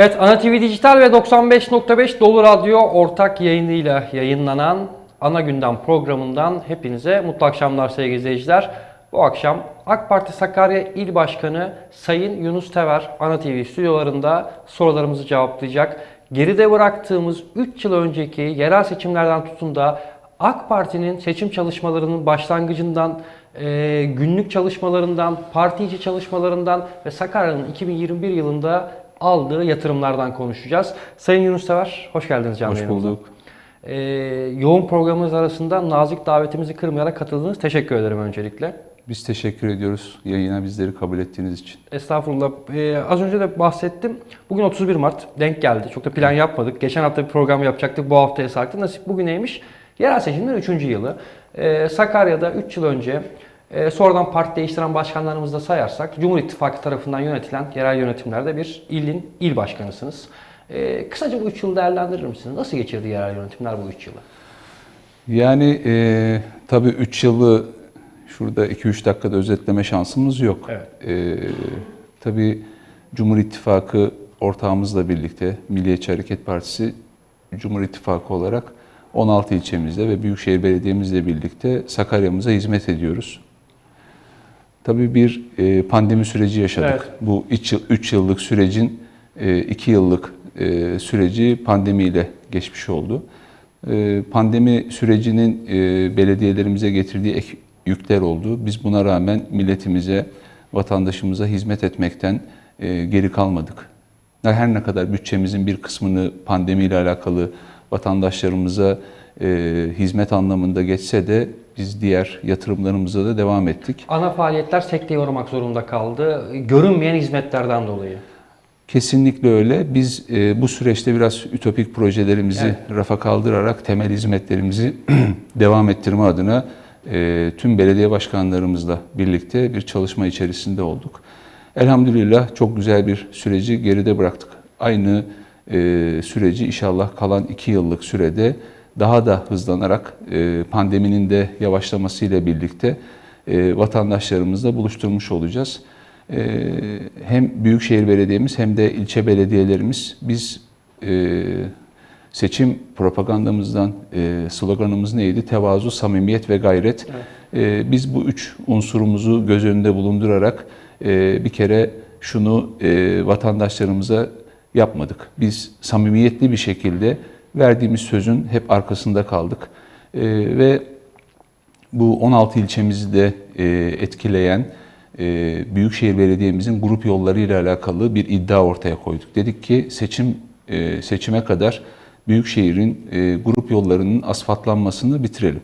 Evet, Ana TV Dijital ve 95.5 Dolu Radyo ortak yayınıyla yayınlanan Ana Gündem programından hepinize mutlu akşamlar sevgili izleyiciler. Bu akşam AK Parti Sakarya İl Başkanı Sayın Yunus Tever Ana TV stüdyolarında sorularımızı cevaplayacak. Geride bıraktığımız 3 yıl önceki yerel seçimlerden tutun da AK Parti'nin seçim çalışmalarının başlangıcından, e, günlük çalışmalarından, parti içi çalışmalarından ve Sakarya'nın 2021 yılında aldığı yatırımlardan konuşacağız. Sayın Yunus Sever, hoş geldiniz canlı Hoş bulduk. E, yoğun programımız arasında nazik davetimizi kırmayarak katıldınız. Teşekkür ederim öncelikle. Biz teşekkür ediyoruz yayına bizleri kabul ettiğiniz için. Estağfurullah. Ee, az önce de bahsettim. Bugün 31 Mart. Denk geldi. Çok da plan yapmadık. Geçen hafta bir program yapacaktık. Bu haftaya sarktı. Nasip bugün neymiş? Yerel seçimler 3. yılı. Ee, Sakarya'da 3 yıl önce e, sonradan parti değiştiren başkanlarımızı da sayarsak Cumhur İttifakı tarafından yönetilen yerel yönetimlerde bir ilin il başkanısınız. Ee, kısaca bu 3 yılı değerlendirir misiniz? Nasıl geçirdi yerel yönetimler bu 3 yılı? Yani e, tabii 3 yılı şurada 2-3 dakikada özetleme şansımız yok. Evet. E, tabii Cumhur İttifakı ortağımızla birlikte Milliyetçi Hareket Partisi Cumhur İttifakı olarak 16 ilçemizde ve Büyükşehir Belediye'mizle birlikte Sakarya'mıza hizmet ediyoruz. Tabii bir e, pandemi süreci yaşadık. Evet. Bu 3 yıllık sürecin 2 yıllık e, süreci pandemiyle geçmiş oldu. E, Pandemi sürecinin e, belediyelerimize getirdiği ek yükler oldu. Biz buna rağmen milletimize, vatandaşımıza hizmet etmekten e, geri kalmadık. Her ne kadar bütçemizin bir kısmını pandemiyle alakalı vatandaşlarımıza e, hizmet anlamında geçse de biz diğer yatırımlarımıza da devam ettik. Ana faaliyetler sekteye uğramak zorunda kaldı. Görünmeyen hizmetlerden dolayı. Kesinlikle öyle. Biz e, bu süreçte biraz ütopik projelerimizi Evet. rafa kaldırarak temel hizmetlerimizi devam ettirme adına e, tüm belediye başkanlarımızla birlikte bir çalışma içerisinde olduk. Elhamdülillah çok güzel bir süreci geride bıraktık. Aynı e, süreci inşallah kalan iki yıllık sürede daha da hızlanarak e, pandeminin de yavaşlamasıyla birlikte e, vatandaşlarımızla buluşturmuş olacağız. Ee, hem Büyükşehir Belediye'miz hem de ilçe belediyelerimiz biz e, seçim propagandamızdan e, sloganımız neydi? Tevazu, samimiyet ve gayret. E, biz bu üç unsurumuzu göz önünde bulundurarak e, bir kere şunu e, vatandaşlarımıza yapmadık. Biz samimiyetli bir şekilde verdiğimiz sözün hep arkasında kaldık. E, ve bu 16 ilçemizi de e, etkileyen e, Büyükşehir Belediye'mizin grup yolları ile alakalı bir iddia ortaya koyduk. Dedik ki seçim e, seçime kadar Büyükşehir'in e, grup yollarının asfaltlanmasını bitirelim.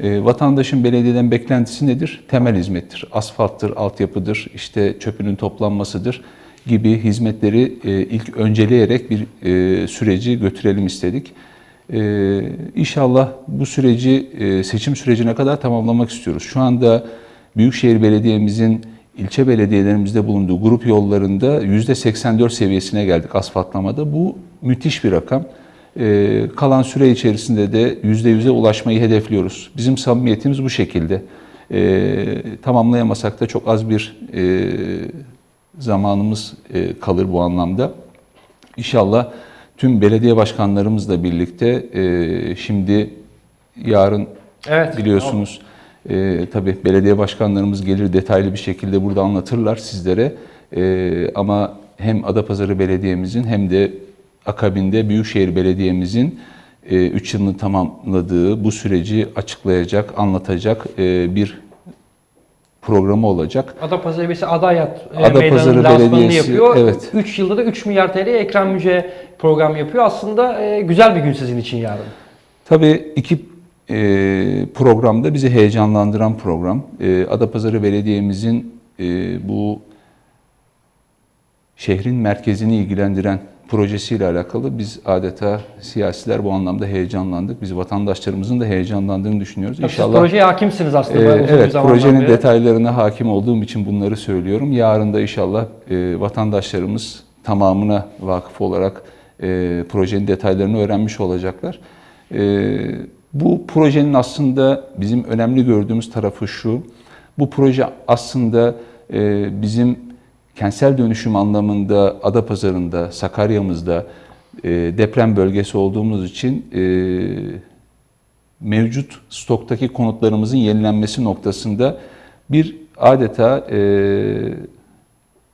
E, vatandaşın belediyeden beklentisi nedir? Temel hizmettir. Asfalttır, altyapıdır, işte çöpünün toplanmasıdır gibi hizmetleri e, ilk önceleyerek bir e, süreci götürelim istedik. Ee, inşallah bu süreci e, seçim sürecine kadar tamamlamak istiyoruz. Şu anda Büyükşehir Belediye'mizin ilçe belediyelerimizde bulunduğu grup yollarında %84 seviyesine geldik asfaltlamada. Bu müthiş bir rakam. Kalan süre içerisinde de %100'e ulaşmayı hedefliyoruz. Bizim samimiyetimiz bu şekilde. Ee, tamamlayamasak da çok az bir e, zamanımız e, kalır bu anlamda. İnşallah tüm belediye başkanlarımızla birlikte e, şimdi yarın Evet. biliyorsunuz e, tabii belediye başkanlarımız gelir detaylı bir şekilde burada anlatırlar sizlere. E, ama hem Adapazarı Belediye'mizin hem de akabinde Büyükşehir Belediye'mizin 3 yılını tamamladığı bu süreci açıklayacak, anlatacak e, bir programı olacak. Adapazarı Belediyesi Adayat e, Adapazarı Belediyesi, yapıyor. evet. 3 yılda da 3 milyar TL Ekrem Müce program yapıyor. Aslında e, güzel bir gün sizin için yarın. Tabii iki e, programda bizi heyecanlandıran program. E, Adapazarı Belediye'mizin e, bu şehrin merkezini ilgilendiren projesiyle alakalı biz adeta siyasiler bu anlamda heyecanlandık. Biz vatandaşlarımızın da heyecanlandığını düşünüyoruz. Tabii Siz projeye hakimsiniz aslında. Bir evet, projenin beri. detaylarına hakim olduğum için bunları söylüyorum. Yarın da inşallah e, vatandaşlarımız tamamına vakıf olarak e, projenin detaylarını öğrenmiş olacaklar. E, bu projenin aslında bizim önemli gördüğümüz tarafı şu. Bu proje aslında e, bizim kentsel dönüşüm anlamında Adapazarı'nda, Sakarya'mızda e, deprem bölgesi olduğumuz için e, mevcut stoktaki konutlarımızın yenilenmesi noktasında bir adeta e,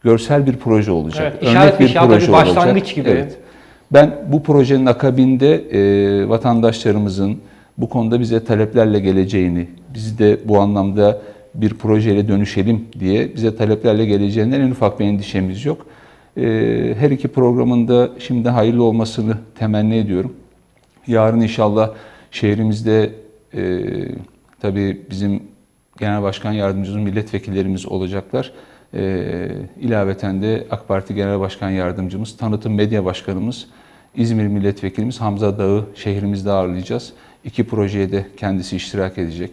görsel bir proje olacak. Evet, işaret bir şey, bir başlangıç gibi. Evet. Ben bu projenin akabinde e, vatandaşlarımızın bu konuda bize taleplerle geleceğini, biz de bu anlamda bir projeyle dönüşelim diye bize taleplerle geleceğinden en ufak bir endişemiz yok. E, her iki programın da şimdi hayırlı olmasını temenni ediyorum. Yarın inşallah şehrimizde e, tabii bizim Genel Başkan Yardımcımız, milletvekillerimiz olacaklar. E, ilaveten de AK Parti Genel Başkan Yardımcımız, Tanıtım Medya Başkanımız, İzmir Milletvekilimiz Hamza Dağı şehrimizde ağırlayacağız. İki projeye de kendisi iştirak edecek.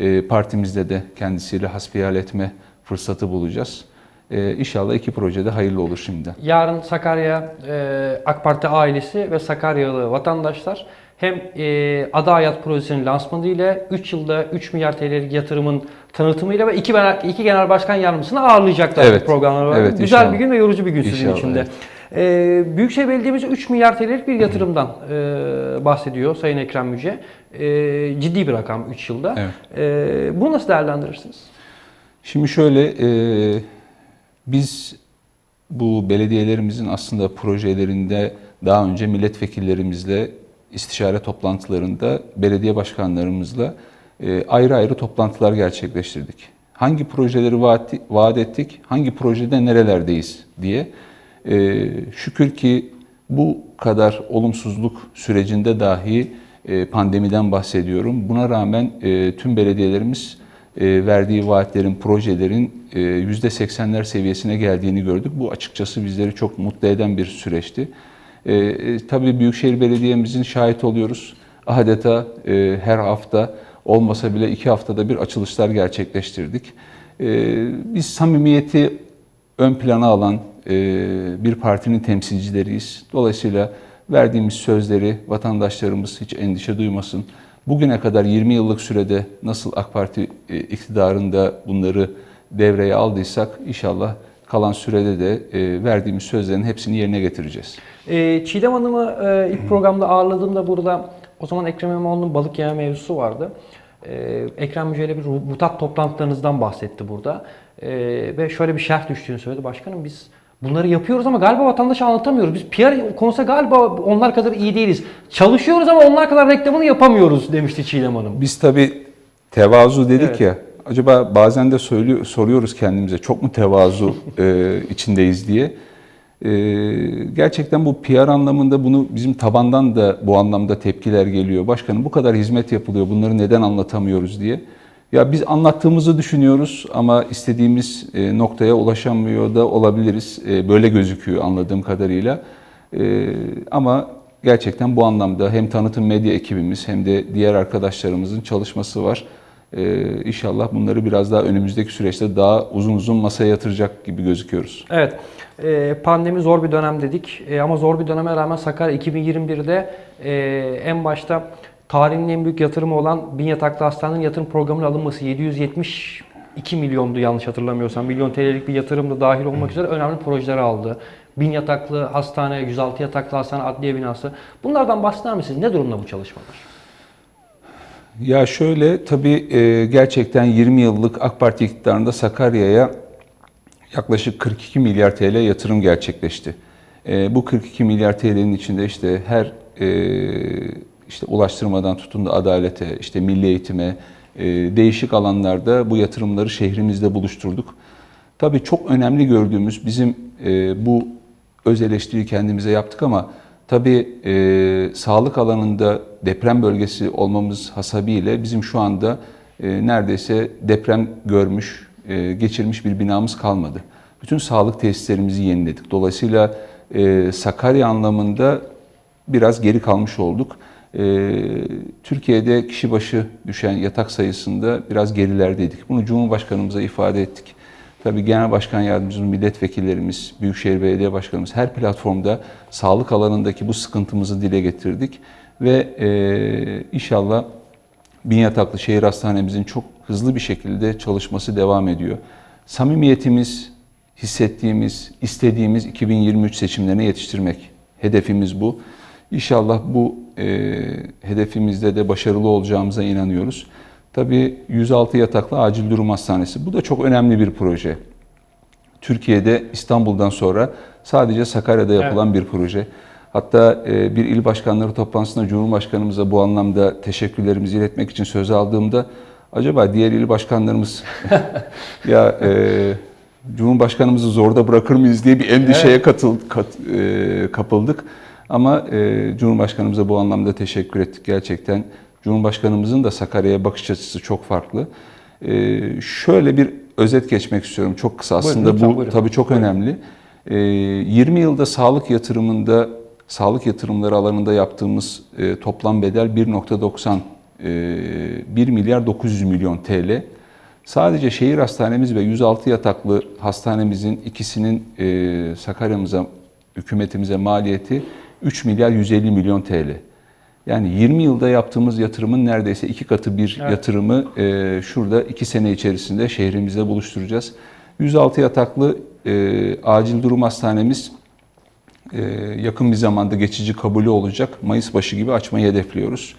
E, partimizde de kendisiyle hasbihal etme fırsatı bulacağız. E, inşallah iki projede hayırlı olur şimdiden. Yarın Sakarya e, AK Parti ailesi ve Sakaryalı vatandaşlar hem e, Ada Hayat Projesi'nin lansmanı ile 3 yılda 3 milyar TL'lik yatırımın tanıtımıyla ve iki, iki genel başkan yardımcısını ağırlayacaklar Evet, bu programlar var. evet, Güzel inşallah. bir gün ve yorucu bir gün sizin için de. evet. E, Büyükşehir Belediye'miz 3 milyar TL'lik bir yatırımdan e, bahsediyor Sayın Ekrem Müce. E, ciddi bir rakam 3 yılda. Evet. E, bunu nasıl değerlendirirsiniz? Şimdi şöyle, e, biz bu belediyelerimizin aslında projelerinde daha önce milletvekillerimizle istişare toplantılarında belediye başkanlarımızla e, ayrı ayrı toplantılar gerçekleştirdik. Hangi projeleri vaat, vaat ettik, hangi projede nerelerdeyiz diye. E, şükür ki bu kadar olumsuzluk sürecinde dahi e, pandemiden bahsediyorum. Buna rağmen e, tüm belediyelerimiz e, verdiği vaatlerin, projelerin e, %80'ler seviyesine geldiğini gördük. Bu açıkçası bizleri çok mutlu eden bir süreçti. Tabii Büyükşehir Belediye'mizin şahit oluyoruz. Adeta her hafta olmasa bile iki haftada bir açılışlar gerçekleştirdik. Biz samimiyeti ön plana alan e, bir partinin temsilcileriyiz. Dolayısıyla verdiğimiz sözleri vatandaşlarımız hiç endişe duymasın. Bugüne kadar 20 yıllık sürede nasıl AK Parti e, iktidarında bunları devreye aldıysak inşallah kalan sürede de e, verdiğimiz sözlerin hepsini yerine getireceğiz. Çiğdem Hanım'ı ilk programda ağırladığımda burada o zaman Ekrem İmamoğlu'nun balık yeme mevzusu vardı. Ekrem Müjde'yle bir mutat toplantılarınızdan bahsetti burada. Ee, ve şöyle bir şerh düştüğünü söyledi. Başkanım biz bunları yapıyoruz ama galiba vatandaşa anlatamıyoruz. Biz PR konusunda galiba onlar kadar iyi değiliz. Çalışıyoruz ama onlar kadar reklamını yapamıyoruz demişti Çiğdem Hanım. Biz tabii tevazu dedik Evet. ya. Acaba bazen de söylüyor, soruyoruz kendimize çok mu tevazu e, içindeyiz diye. E, gerçekten bu PR anlamında bunu bizim tabandan da bu anlamda tepkiler geliyor. Başkanım bu kadar hizmet yapılıyor bunları neden anlatamıyoruz diye. Ya biz anlattığımızı düşünüyoruz ama istediğimiz e, noktaya ulaşamıyor da olabiliriz. E, böyle gözüküyor anladığım kadarıyla. E, ama gerçekten bu anlamda hem tanıtım medya ekibimiz hem de diğer arkadaşlarımızın çalışması var. Ee, inşallah bunları biraz daha önümüzdeki süreçte daha uzun uzun masaya yatıracak gibi gözüküyoruz. Evet, pandemi zor bir dönem dedik ama zor bir döneme rağmen Sakarya 2021'de e, en başta tarihin en büyük yatırımı olan bin yataklı hastanenin yatırım programına alınması 772 milyondu yanlış hatırlamıyorsam. Milyon TL'lik bir yatırım da dahil olmak üzere önemli projeler aldı. Bin yataklı hastane, 106 yataklı hastane, adliye binası. Bunlardan bahseder misiniz? Ne durumda bu çalışmalar? Ya şöyle tabii e, gerçekten 20 yıllık AK Parti iktidarında Sakarya'ya yaklaşık 42 milyar TL yatırım gerçekleşti. E, bu 42 milyar TL'nin içinde işte her e, işte ulaştırmadan tutun da adalete, işte milli eğitime, e, değişik alanlarda bu yatırımları şehrimizde buluşturduk. Tabii çok önemli gördüğümüz bizim e, bu öz eleştiriyi kendimize yaptık ama tabii e, sağlık alanında deprem bölgesi olmamız hasabiyle bizim şu anda neredeyse deprem görmüş, geçirmiş bir binamız kalmadı. Bütün sağlık tesislerimizi yeniledik. Dolayısıyla Sakarya anlamında biraz geri kalmış olduk. E, Türkiye'de kişi başı düşen yatak sayısında biraz gerilerdeydik. Bunu Cumhurbaşkanımıza ifade ettik. Tabii Genel Başkan Yardımcımız, milletvekillerimiz, Büyükşehir Belediye Başkanımız her platformda sağlık alanındaki bu sıkıntımızı dile getirdik. Ve e, inşallah bin yataklı şehir hastanemizin çok hızlı bir şekilde çalışması devam ediyor. Samimiyetimiz, hissettiğimiz, istediğimiz 2023 seçimlerine yetiştirmek. Hedefimiz bu. İnşallah bu e, hedefimizde de başarılı olacağımıza inanıyoruz. Tabii 106 yataklı acil durum hastanesi. Bu da çok önemli bir proje. Türkiye'de İstanbul'dan sonra sadece Sakarya'da yapılan bir proje. Hatta e, bir il başkanları toplantısında Cumhurbaşkanımıza bu anlamda teşekkürlerimizi iletmek için söz aldığımda acaba diğer il başkanlarımız ya e, Cumhurbaşkanımızı zorda bırakır mıyız diye bir endişeye katıl, kat- e, kapıldık. Ama e, Cumhurbaşkanımıza bu anlamda teşekkür ettik gerçekten. Cumhurbaşkanımızın da Sakarya'ya bakış açısı çok farklı. E, şöyle bir özet geçmek istiyorum çok kısa. Aslında lütfen, bu buyurun. tabii çok önemli. E, 20 yılda sağlık yatırımında, sağlık yatırımları alanında yaptığımız e, toplam bedel 1.90 e, 1 milyar 900 milyon TL. Sadece şehir hastanemiz ve 106 yataklı hastanemizin ikisinin e, Sakarya'mıza, hükümetimize maliyeti 3 milyar 150 milyon TL. Yani 20 yılda yaptığımız yatırımın neredeyse iki katı bir Evet. yatırımı e, şurada iki sene içerisinde şehrimizde buluşturacağız. 106 yataklı e, acil durum hastanemiz e, yakın bir zamanda geçici kabulü olacak. Mayıs başı gibi açmayı hedefliyoruz.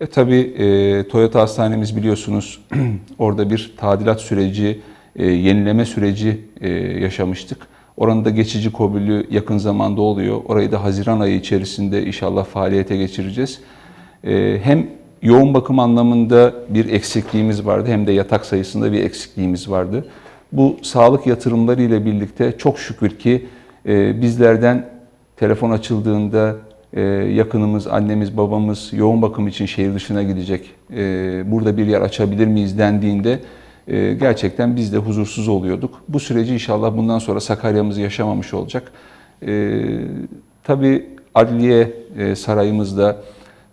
E tabi e, Toyota hastanemiz biliyorsunuz orada bir tadilat süreci, e, yenileme süreci e, yaşamıştık. Oranın da geçici kabulü yakın zamanda oluyor. Orayı da Haziran ayı içerisinde inşallah faaliyete geçireceğiz. E, hem yoğun bakım anlamında bir eksikliğimiz vardı hem de yatak sayısında bir eksikliğimiz vardı. Bu sağlık yatırımları ile birlikte çok şükür ki e, bizlerden telefon açıldığında e, yakınımız, annemiz, babamız yoğun bakım için şehir dışına gidecek. E, burada bir yer açabilir miyiz dendiğinde gerçekten biz de huzursuz oluyorduk. Bu süreci inşallah bundan sonra Sakarya'mız yaşamamış olacak. E, tabii Adliye e, Sarayımızda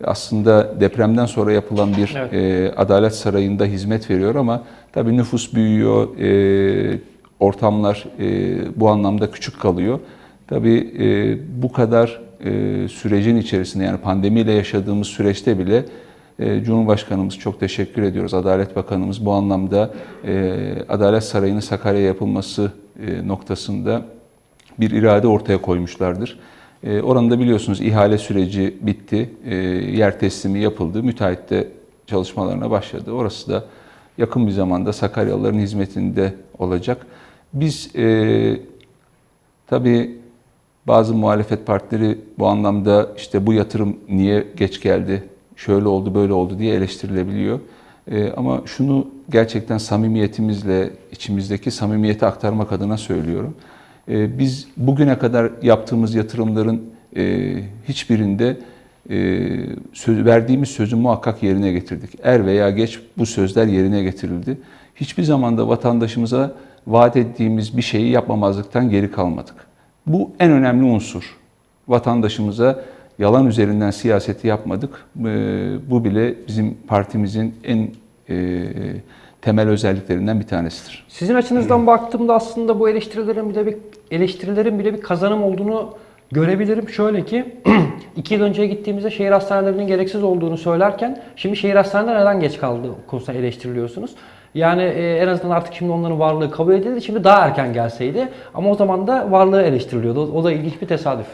aslında depremden sonra yapılan bir Evet. e, Adalet Sarayı'nda hizmet veriyor ama tabii nüfus büyüyor, e, ortamlar e, bu anlamda küçük kalıyor. Tabii e, bu kadar e, sürecin içerisinde yani pandemiyle yaşadığımız süreçte bile Cumhurbaşkanımız çok teşekkür ediyoruz. Adalet Bakanımız bu anlamda e, Adalet Sarayı'nın Sakarya yapılması e, noktasında bir irade ortaya koymuşlardır. E, Oranda biliyorsunuz ihale süreci bitti, yer teslimi yapıldı, müteahhit de çalışmalarına başladı. Orası da yakın bir zamanda Sakaryalıların hizmetinde olacak. Biz e, tabii bazı muhalefet partileri bu anlamda işte bu yatırım niye geç geldi, şöyle oldu, böyle oldu diye eleştirilebiliyor. E, ama şunu gerçekten samimiyetimizle, içimizdeki samimiyeti aktarmak adına söylüyorum. E, biz bugüne kadar yaptığımız yatırımların e, hiçbirinde e, söz, verdiğimiz sözü muhakkak yerine getirdik. Er veya geç bu sözler yerine getirildi. Hiçbir zaman da vatandaşımıza vaat ettiğimiz bir şeyi yapmamazlıktan geri kalmadık. Bu en önemli unsur. Vatandaşımıza yalan üzerinden siyaseti yapmadık. E, bu bile bizim partimizin en e, temel özelliklerinden bir tanesidir. Sizin açınızdan baktığımda aslında bu eleştirilerin bile bir eleştirilerin bile bir kazanım olduğunu görebilirim. Şöyle ki iki yıl önceye gittiğimizde şehir hastanelerinin gereksiz olduğunu söylerken şimdi şehir hastaneleri neden geç kaldı konusunda eleştiriliyorsunuz. Yani e, en azından artık şimdi onların varlığı kabul edildi. Şimdi daha erken gelseydi ama o zaman da varlığı eleştiriliyordu. O da ilginç bir tesadüf.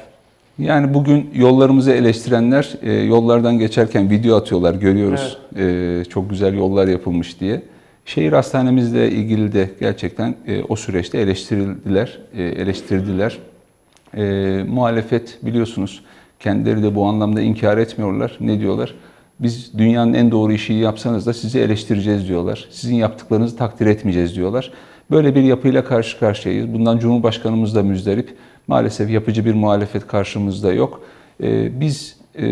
Yani bugün yollarımızı eleştirenler e, yollardan geçerken video atıyorlar, görüyoruz. E, çok güzel yollar yapılmış diye. Şehir hastanemizle ilgili de gerçekten e, o süreçte eleştirildiler, e, eleştirdiler. E, muhalefet biliyorsunuz kendileri de bu anlamda inkar etmiyorlar. Ne diyorlar? Biz dünyanın en doğru işi yapsanız da sizi eleştireceğiz diyorlar. Sizin yaptıklarınızı takdir etmeyeceğiz diyorlar. Böyle bir yapıyla karşı karşıyayız. Bundan Cumhurbaşkanımız da müzdarip. Maalesef yapıcı bir muhalefet karşımızda yok. Ee, biz e,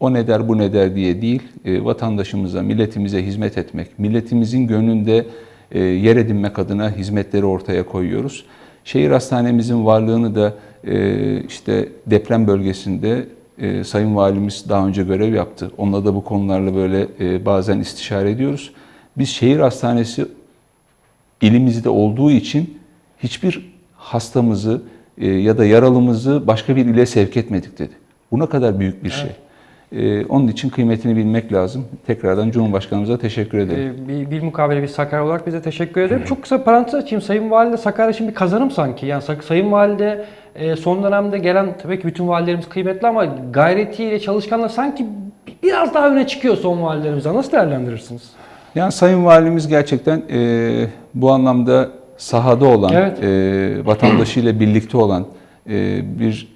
o ne der bu ne der diye değil, e, vatandaşımıza, milletimize hizmet etmek, milletimizin gönlünde e, yer edinmek adına hizmetleri ortaya koyuyoruz. Şehir hastanemizin varlığını da işte deprem bölgesinde Sayın Valimiz daha önce görev yaptı. Onunla da bu konularla böyle bazen istişare ediyoruz. Biz şehir hastanesi ilimizde olduğu için hiçbir hastamızı e, ya da yaralımızı başka bir ile sevk etmedik dedi. Bu ne kadar büyük bir şey. E, onun için kıymetini bilmek lazım. Tekrardan Cumhurbaşkanımıza teşekkür ederim. Ee, bir, bir mukabele bir Sakarya olarak bize teşekkür ederim. Çok kısa parantez açayım. Sayın Valide Sakarya için bir kazanım sanki. Yani Sayın Valide e, son dönemde gelen tabii ki bütün validelerimiz kıymetli ama gayretiyle çalışkanlar sanki biraz daha öne çıkıyor son validelerimize. Nasıl değerlendirirsiniz? Yani Sayın Valimiz gerçekten e, bu anlamda sahada olan, Evet. e, vatandaşıyla birlikte olan e, bir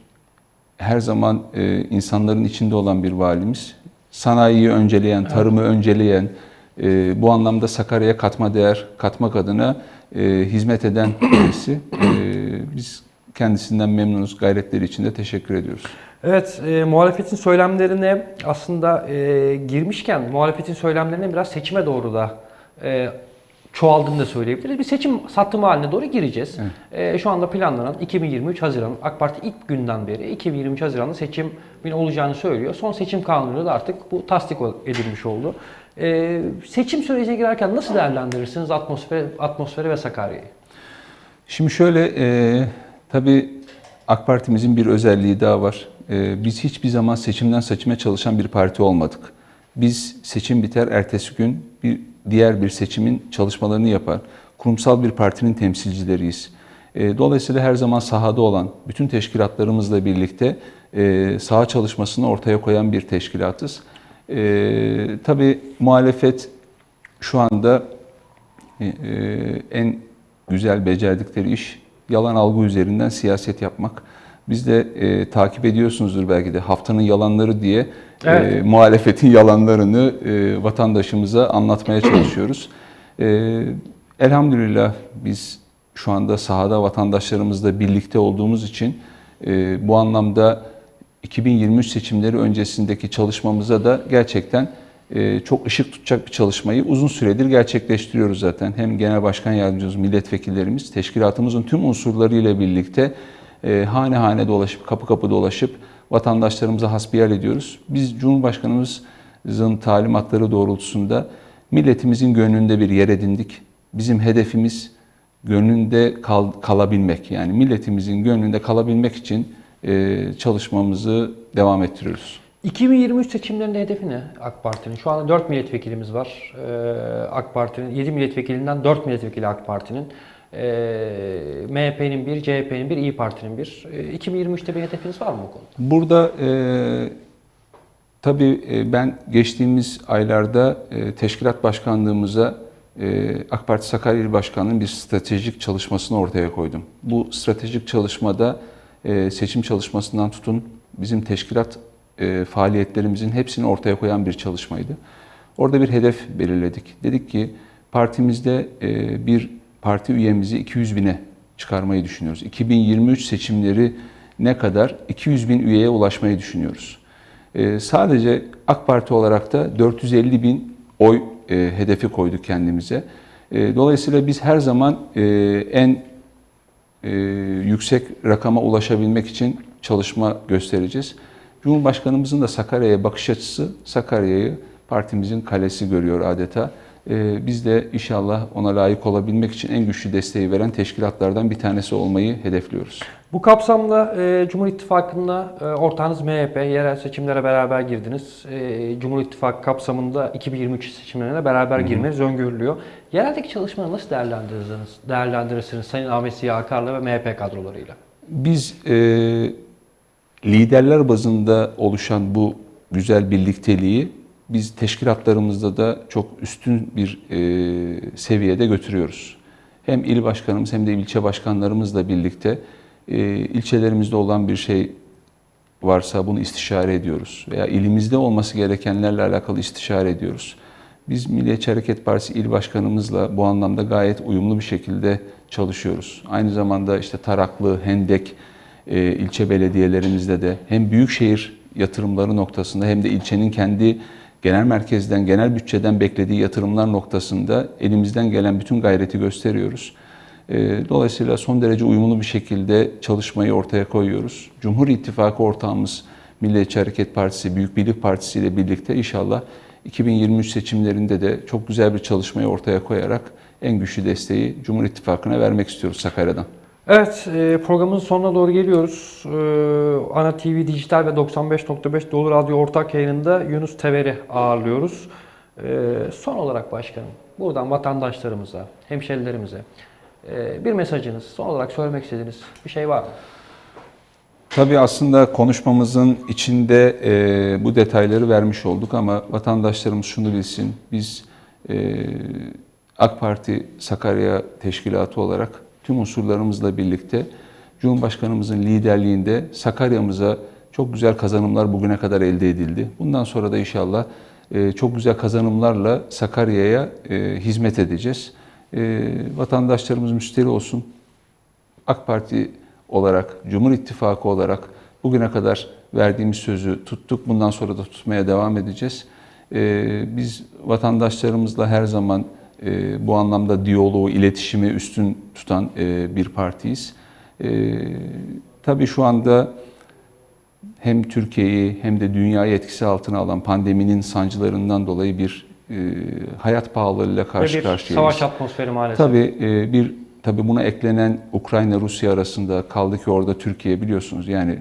her zaman e, insanların içinde olan bir valimiz. Sanayiyi önceleyen, tarımı önceleyen, e, bu anlamda Sakarya'ya katma değer katmak adına e, hizmet eden birisi. E, biz kendisinden memnunuz. Gayretleri için de teşekkür ediyoruz. Evet, e, muhalefetin söylemlerine aslında e, girmişken muhalefetin söylemlerine biraz seçime doğru da e, çoğaldığını da söyleyebiliriz. Bir seçim sattımı haline doğru gireceğiz. E, şu anda planlanan 2023 Haziran, AK Parti ilk günden beri 2023 Haziran'da seçimin olacağını söylüyor. Son seçim kanunuyla da artık bu tasdik edilmiş oldu. E, seçim sürecine girerken nasıl değerlendirirsiniz atmosferi, atmosferi ve Sakarya'yı? Şimdi şöyle, e, tabii AK Parti'mizin bir özelliği daha var. E, biz hiçbir zaman seçimden seçime çalışan bir parti olmadık. Biz seçim biter ertesi gün bir diğer bir seçimin çalışmalarını yapar. Kurumsal bir partinin temsilcileriyiz. E, dolayısıyla her zaman sahada olan bütün teşkilatlarımızla birlikte e, saha çalışmasını ortaya koyan bir teşkilatız. E, tabii muhalefet şu anda en güzel becerdikleri iş yalan algı üzerinden siyaset yapmak. Biz de e, takip ediyorsunuzdur belki de haftanın yalanları diye e, Evet. muhalefetin yalanlarını e, vatandaşımıza anlatmaya çalışıyoruz. E, elhamdülillah biz şu anda sahada vatandaşlarımızla birlikte olduğumuz için e, bu anlamda 2023 seçimleri öncesindeki çalışmamıza da gerçekten e, çok ışık tutacak bir çalışmayı uzun süredir gerçekleştiriyoruz zaten. Hem Genel Başkan Yardımcımız, milletvekillerimiz, teşkilatımızın tüm unsurlarıyla birlikte e, hane hane dolaşıp, kapı kapı dolaşıp vatandaşlarımıza hasbihal ediyoruz. Biz Cumhurbaşkanımızın talimatları doğrultusunda milletimizin gönlünde bir yer edindik. Bizim hedefimiz gönlünde kal- kalabilmek. Yani milletimizin gönlünde kalabilmek için e, çalışmamızı devam ettiriyoruz. 2023 seçimlerinde hedefi ne AK Parti'nin? Şu anda 4 milletvekilimiz var. Ee, AK Parti'nin 7 milletvekilinden 4 milletvekili AK Parti'nin. Ee, MHP'nin bir, CHP'nin bir, İyi Parti'nin bir. Ee, 2023'te bir hedefiniz var mı bu konuda? Burada e, tabii e, ben geçtiğimiz aylarda e, teşkilat başkanlığımıza e, AK Parti Sakarya İl Başkanlığı'nın bir stratejik çalışmasını ortaya koydum. Bu stratejik çalışmada e, seçim çalışmasından tutun bizim teşkilat e, faaliyetlerimizin hepsini ortaya koyan bir çalışmaydı. Orada bir hedef belirledik. Dedik ki partimizde e, bir parti üyemizi 200 bine çıkarmayı düşünüyoruz. 2023 seçimleri ne kadar 200 bin üyeye ulaşmayı düşünüyoruz. Ee, sadece AK Parti olarak da 450 bin oy e, hedefi koyduk kendimize. E, dolayısıyla biz her zaman e, en e, yüksek rakama ulaşabilmek için çalışma göstereceğiz. Cumhurbaşkanımızın da Sakarya'ya bakış açısı Sakarya'yı partimizin kalesi görüyor adeta. E, biz de inşallah ona layık olabilmek için en güçlü desteği veren teşkilatlardan bir tanesi olmayı hedefliyoruz. Bu kapsamda e, Cumhur İttifakı'nda e, ortağınız MHP, yerel seçimlere beraber girdiniz. E, Cumhur İttifakı kapsamında 2023 seçimlerine beraber girmeniz öngörülüyor. Yereldeki çalışmaları nasıl değerlendirirsiniz, değerlendirirsiniz Sayın Ahmet Ziya Akar'la ve MHP kadrolarıyla? Biz e, liderler bazında oluşan bu güzel birlikteliği biz teşkilatlarımızda da çok üstün bir e, seviyede götürüyoruz. Hem il başkanımız hem de ilçe başkanlarımızla birlikte e, ilçelerimizde olan bir şey varsa bunu istişare ediyoruz. Veya ilimizde olması gerekenlerle alakalı istişare ediyoruz. Biz Milliyetçi Hareket Partisi il başkanımızla bu anlamda gayet uyumlu bir şekilde çalışıyoruz. Aynı zamanda işte Taraklı, Hendek e, ilçe belediyelerimizde de hem büyükşehir yatırımları noktasında hem de ilçenin kendi genel merkezden, genel bütçeden beklediği yatırımlar noktasında elimizden gelen bütün gayreti gösteriyoruz. E, Dolayısıyla son derece uyumlu bir şekilde çalışmayı ortaya koyuyoruz. Cumhur İttifakı ortağımız Milliyetçi Hareket Partisi, Büyük Birlik Partisi ile birlikte inşallah 2023 seçimlerinde de çok güzel bir çalışmayı ortaya koyarak en güçlü desteği Cumhur İttifakı'na vermek istiyoruz Sakarya'dan. Evet, e, programın sonuna doğru geliyoruz. E, Ana TV Dijital ve 95.5 Dolu Radyo ortak yayınında Yunus Tever'i ağırlıyoruz. E, son olarak başkanım, buradan vatandaşlarımıza, hemşerilerimize bir mesajınız, son olarak söylemek istediğiniz bir şey var mı? Tabii aslında konuşmamızın içinde bu detayları vermiş olduk ama vatandaşlarımız şunu bilsin. Biz AK Parti Sakarya Teşkilatı olarak tüm unsurlarımızla birlikte Cumhurbaşkanımızın liderliğinde Sakarya'mıza çok güzel kazanımlar bugüne kadar elde edildi. Bundan sonra da inşallah e, çok güzel kazanımlarla Sakarya'ya e, hizmet edeceğiz. E, vatandaşlarımız müşteri olsun. AK Parti olarak, Cumhur İttifakı olarak bugüne kadar verdiğimiz sözü tuttuk. Bundan sonra da tutmaya devam edeceğiz. Biz vatandaşlarımızla her zaman e, bu anlamda diyaloğu, iletişimi üstün tutan e, bir partiyiz. E, tabii şu anda hem Türkiye'yi hem de dünyayı etkisi altına alan pandeminin sancılarından dolayı bir e, hayat pahalılığıyla karşı bir karşıyayız. savaş atmosferi maalesef. Tabii e, bir tabii buna eklenen Ukrayna Rusya arasında kaldı ki orada Türkiye biliyorsunuz yani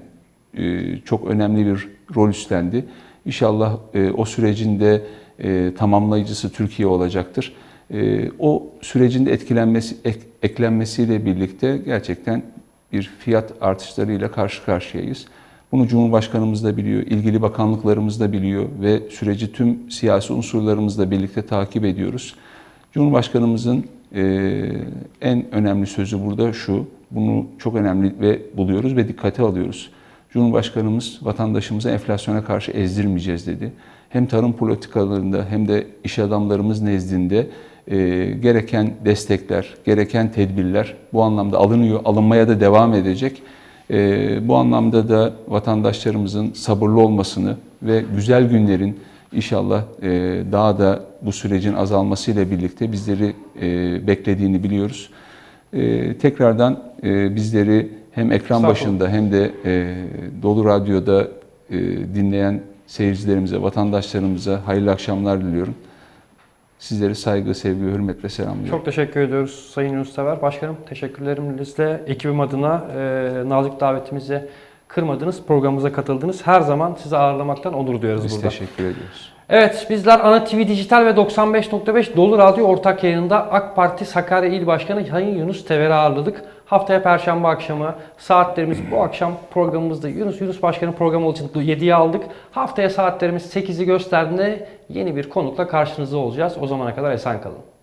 e, çok önemli bir rol üstlendi. İnşallah e, o sürecin de e, tamamlayıcısı Türkiye olacaktır. E, O sürecin de etkilenmesi ek- eklenmesiyle birlikte gerçekten bir fiyat artışlarıyla karşı karşıyayız. Bunu Cumhurbaşkanımız da biliyor, ilgili bakanlıklarımız da biliyor ve süreci tüm siyasi unsurlarımızla birlikte takip ediyoruz. Cumhurbaşkanımızın e, en önemli sözü burada şu, bunu çok önemli ve buluyoruz ve dikkate alıyoruz. Cumhurbaşkanımız vatandaşımıza enflasyona karşı ezdirmeyeceğiz dedi. Hem tarım politikalarında hem de iş adamlarımız nezdinde e, gereken destekler, gereken tedbirler bu anlamda alınıyor, alınmaya da devam edecek. E, bu anlamda da vatandaşlarımızın sabırlı olmasını ve güzel günlerin inşallah e, daha da bu sürecin azalmasıyla birlikte bizleri e, beklediğini biliyoruz. E, tekrardan e, bizleri hem ekran başında hem de e, Dolu Radyo'da e, dinleyen seyircilerimize, vatandaşlarımıza hayırlı akşamlar diliyorum. Sizleri saygı, sevgi, hürmetle selamlıyorum. Çok teşekkür ediyoruz Sayın Yunus Sever. Başkanım teşekkürlerimizle ekibim adına e, nazik davetimizi kırmadınız, programımıza katıldınız. Her zaman sizi ağırlamaktan onur duyarız Biz burada. teşekkür ediyoruz. Evet bizler Ana TV Dijital ve 95.5 Dolu Radyo ortak yayınında AK Parti Sakarya İl Başkanı Sayın Yunus Tever'i ağırladık. Haftaya Perşembe akşamı saatlerimiz bu akşam programımızda Yunus Yunus Başkan'ın programı için 7'ye aldık. Haftaya saatlerimiz 8'i gösterdiğinde yeni bir konukla karşınızda olacağız. O zamana kadar esen kalın.